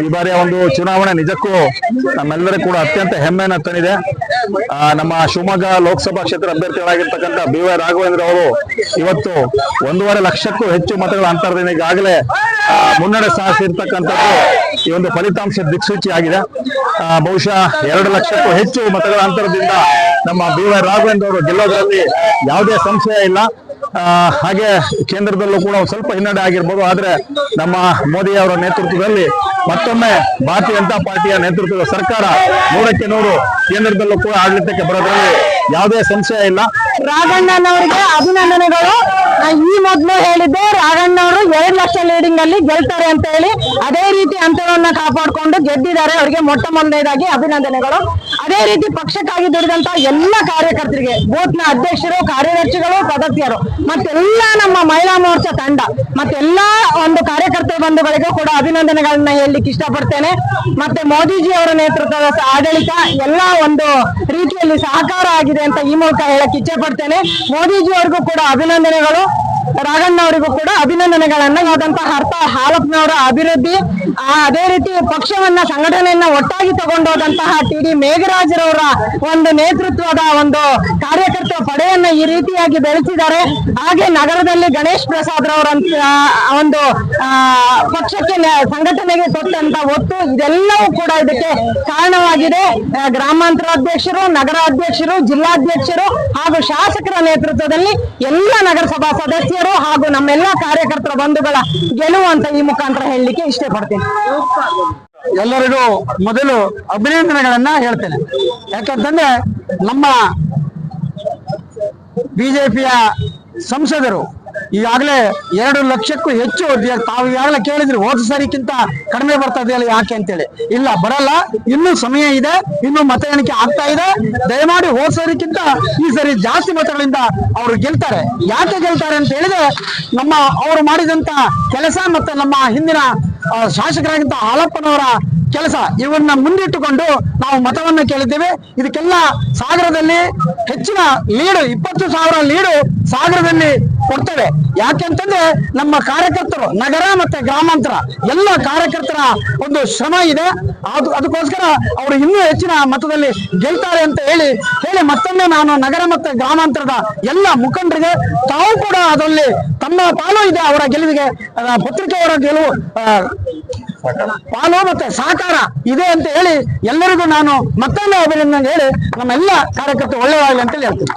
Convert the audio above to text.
ಈ ಬಾರಿಯ ಒಂದು ಚುನಾವಣೆ ನಿಜಕ್ಕೂ ನಮ್ಮೆಲ್ಲರೂ ಕೂಡ ಅತ್ಯಂತ ಹೆಮ್ಮೆಯನ್ನು ತಂದಿದೆ. ನಮ್ಮ ಶಿವಮೊಗ್ಗ ಲೋಕಸಭಾ ಕ್ಷೇತ್ರ ಅಭ್ಯರ್ಥಿಗಳಾಗಿರ್ತಕ್ಕಂಥ ಬಿ ವೈ ರಾಘವೇಂದ್ರ ಅವರು ಇವತ್ತು ಒಂದೂವರೆ ಲಕ್ಷಕ್ಕೂ ಹೆಚ್ಚು ಮತಗಳ ಅಂತರದಿಂದ ಈಗಾಗಲೇ ಮುನ್ನಡೆ ಸಾಧಿಸಿರ್ತಕ್ಕಂಥದ್ದು ಈ ಒಂದು ಫಲಿತಾಂಶ ದಿಕ್ಸೂಚಿ ಆಗಿದೆ ಬಹುಶಃ ಎರಡು ಲಕ್ಷಕ್ಕೂ ಹೆಚ್ಚು ಮತಗಳ ಅಂತರದಿಂದ ನಮ್ಮ ಬಿ ವೈ ರಾಘವೇಂದ್ರ ಅವರು ಗೆಲ್ಲೋದ್ರಲ್ಲಿ ಯಾವುದೇ ಸಂಶಯ ಇಲ್ಲ. ಹಾಗೆ ಕೇಂದ್ರದಲ್ಲೂ ಕೂಡ ಸ್ವಲ್ಪ ಹಿನ್ನಡೆ ಆಗಿರ್ಬೋದು, ಆದ್ರೆ ನಮ್ಮ ಮೋದಿ ಅವರ ನೇತೃತ್ವದಲ್ಲಿ ಮತ್ತೊಮ್ಮೆ ಭಾರತೀಯ ಜನತಾ ಪಾರ್ಟಿಯ ನೇತೃತ್ವದ ಸರ್ಕಾರ ನೂರಕ್ಕೆ ನೂರು ಕೇಂದ್ರದಲ್ಲೂ ಕೂಡ ಆಡಳಿತಕ್ಕೆ ಬರೋದ್ರಲ್ಲಿ ಯಾವುದೇ ಸಂಶಯ ಇಲ್ಲ. ರಾಘಣ್ಣನವರಿಗೆ ಅಭಿನಂದನೆಗಳು. ಈ ಮೊದಲು ರಾಘಣ್ಣ ಅವರು ಎರಡು ಲಕ್ಷ ಲೀಡಿಂಗ್ ಅಲ್ಲಿ ಗೆಲ್ತಾರೆ ಅಂತ ಹೇಳಿ ಅದೇ ರೀತಿ ಅಂತರವನ್ನ ಕಾಪಾಡಿಕೊಂಡು ಗೆದ್ದಿದ್ದಾರೆ. ಅವರಿಗೆ ಮೊಟ್ಟ ಮೊದಲನೇದಾಗಿ ಅಭಿನಂದನೆಗಳು. ಅದೇ ರೀತಿ ಪಕ್ಷಕ್ಕಾಗಿ ದುಡಿದಂತ ಎಲ್ಲ ಕಾರ್ಯಕರ್ತರಿಗೆ ಬೂತ್ನ ಅಧ್ಯಕ್ಷರು, ಕಾರ್ಯದರ್ಶಿಗಳು ಸದಸ್ಯರು ಮತ್ತೆಲ್ಲಾ ನಮ್ಮ ಮಹಿಳಾ ಮೋರ್ಚಾ ತಂಡ, ಮತ್ತೆಲ್ಲಾ ಒಂದು ಕಾರ್ಯಕರ್ತ ಬಂಧುಗಳಿಗೂ ಕೂಡ ಅಭಿನಂದನೆಗಳನ್ನ ಹೇಳಲಿಕ್ಕೆ ಇಷ್ಟಪಡ್ತೇನೆ. ಮತ್ತೆ ಮೋದಿಜಿ ಅವರ ನೇತೃತ್ವದ ಆಡಳಿತ ಎಲ್ಲ ಒಂದು ರೀತಿಯಲ್ಲಿ ಸಹಕಾರ ಆಗಿದೆ ಅಂತ ಈ ಮೂಲಕ ಹೇಳಕ್ ಇಚ್ಛೆ ಪಡ್ತೇನೆ. ಮೋದಿಜಿ ಅವರಿಗೂ ಕೂಡ ಅಭಿನಂದನೆಗಳು. ರಾಘಣ್ಣ ಅವರಿಗೂ ಕೂಡ ಅಭಿನಂದನೆಗಳನ್ನ. ಆದಂತಹ ಅರ್ಥ, ಹಾಲಪ್ಪನವರ ಅಭಿವೃದ್ಧಿ ಅದೇ ರೀತಿ ಪಕ್ಷವನ್ನ, ಸಂಘಟನೆಯನ್ನ ಒಟ್ಟಾಗಿ ತಗೊಂಡೋದಂತಹ ಟಿ. ಡಿ. ಮೇಘರಾಜರವರ ಒಂದು ನೇತೃತ್ವದ ಒಂದು ಕಾರ್ಯಕರ್ತ ಪಡೆಯನ್ನ ಈ ರೀತಿಯಾಗಿ ಬೆಳೆಸಿದ್ದಾರೆ. ಹಾಗೆ ನಗರದಲ್ಲಿ ಗಣೇಶ್ ಪ್ರಸಾದ್ ರವರಂತ ಒಂದು ಪಕ್ಷಕ್ಕೆ ಸಂಘಟನೆಗೆ ಕೊಟ್ಟಂತ ಒತ್ತು ಇದೆಲ್ಲವೂ ಕೂಡ ಇದಕ್ಕೆ ಕಾರಣವಾಗಿದೆ. ಗ್ರಾಮಾಂತರ ಅಧ್ಯಕ್ಷರು ನಗರ ಅಧ್ಯಕ್ಷರು ಜಿಲ್ಲಾಧ್ಯಕ್ಷರು ಹಾಗೂ ಶಾಸಕರ ನೇತೃತ್ವದಲ್ಲಿ ಎಲ್ಲ ನಗರಸಭಾ ಸದಸ್ಯರು ಹಾಗೂ ನಮ್ಮೆಲ್ಲ ಕಾರ್ಯಕರ್ತರ ಬಂಧುಗಳ ಗೆಲುವು ಅಂತ ಈ ಮುಖಾಂತರ ಹೇಳಲಿಕ್ಕೆ ಇಷ್ಟಪಡ್ತೀನಿ. ಎಲ್ಲರಿಗೂ ಮೊದಲು ಅಭಿನಂದನೆಗಳನ್ನ ಹೇಳ್ತೇನೆ. ಯಾಕಂತಂದ್ರೆ ನಮ್ಮ ಬಿಜೆಪಿಯ ಸಂಸದರು ಈಗಾಗಲೇ ಎರಡು ಲಕ್ಷಕ್ಕೂ ಹೆಚ್ಚು ತಾವು ಈಗಾಗಲೇ ಕೇಳಿದ್ರಿ, ಹೋದ ಕಡಿಮೆ ಬರ್ತಾ ಇದೆಯಲ್ಲ ಯಾಕೆ ಅಂತೇಳಿ. ಇಲ್ಲ, ಬರಲ್ಲ. ಇನ್ನೂ ಸಮಯ ಇದೆ, ಇನ್ನು ಮತ ಎಣಿಕೆ ಆಗ್ತಾ ಇದೆ. ದಯಮಾಡಿ ಹೋದ ಸರಿಕ್ಕಿಂತ ಈ ಸರಿ ಜಾಸ್ತಿ ಮತಗಳಿಂದ ಅವರು ಗೆಲ್ತಾರೆ. ಯಾಕೆ ಗೆಲ್ತಾರೆ ಅಂತ ಹೇಳಿದ್ರೆ, ನಮ್ಮ ಅವರು ಮಾಡಿದಂತ ಕೆಲಸ ಮತ್ತೆ ನಮ್ಮ ಹಿಂದಿನ ಶಾಸಕರಾಗಿದ್ದ ಹಾಲಪ್ಪನವರ ಕೆಲಸ, ಇವನ್ನ ಮುಂದಿಟ್ಟುಕೊಂಡು ನಾವು ಮತವನ್ನ ಕೇಳಿದ್ದೇವೆ. ಇದಕ್ಕೆಲ್ಲ ಸಾಗರದಲ್ಲಿ ಹೆಚ್ಚಿನ ಲೀಡು, ಇಪ್ಪತ್ತು ಸಾವಿರ ಲೀಡು ಸಾಗರದಲ್ಲಿ ಕೊಡ್ತೇವೆ. ಯಾಕೆಂತಂದ್ರೆ ನಮ್ಮ ಕಾರ್ಯಕರ್ತರು, ನಗರ ಮತ್ತೆ ಗ್ರಾಮಾಂತರ ಎಲ್ಲ ಕಾರ್ಯಕರ್ತರ ಒಂದು ಶ್ರಮ ಇದೆ. ಅದು, ಅದಕ್ಕೋಸ್ಕರ ಅವರು ಇನ್ನೂ ಹೆಚ್ಚಿನ ಮತದಲ್ಲಿ ಗೆಲ್ತಾರೆ ಅಂತ ಹೇಳಿ ಹೇಳಿ ಮತ್ತೊಮ್ಮೆ ನಾನು ನಗರ ಮತ್ತೆ ಗ್ರಾಮಾಂತರದ ಎಲ್ಲ ಮುಖಂಡರಿಗೆ ತಾವು ಕೂಡ ಅದರಲ್ಲಿ ತಮ್ಮ ಪಾಲು ಇದೆ ಅವರ ಗೆಲುವಿಗೆ. ಪತ್ರಿಕೆ ಪತ್ರಿಕೆಯವರ ಗೆಲುವು ಪಾಲು ಮತ್ತೆ ಸಹಕಾರ ಇದೆ ಅಂತ ಹೇಳಿ ಎಲ್ಲರಿಗೂ ನಾನು ಮತ್ತೊಮ್ಮೆ ಅಭಿನಂದನೆ ಹೇಳಿ ನಮ್ಮೆಲ್ಲ ಕಾರ್ಯಕರ್ತರು ಒಳ್ಳೆಯದಾಗಲಿ ಅಂತ ಹೇಳಿ ಹೇಳ್ತೀನಿ.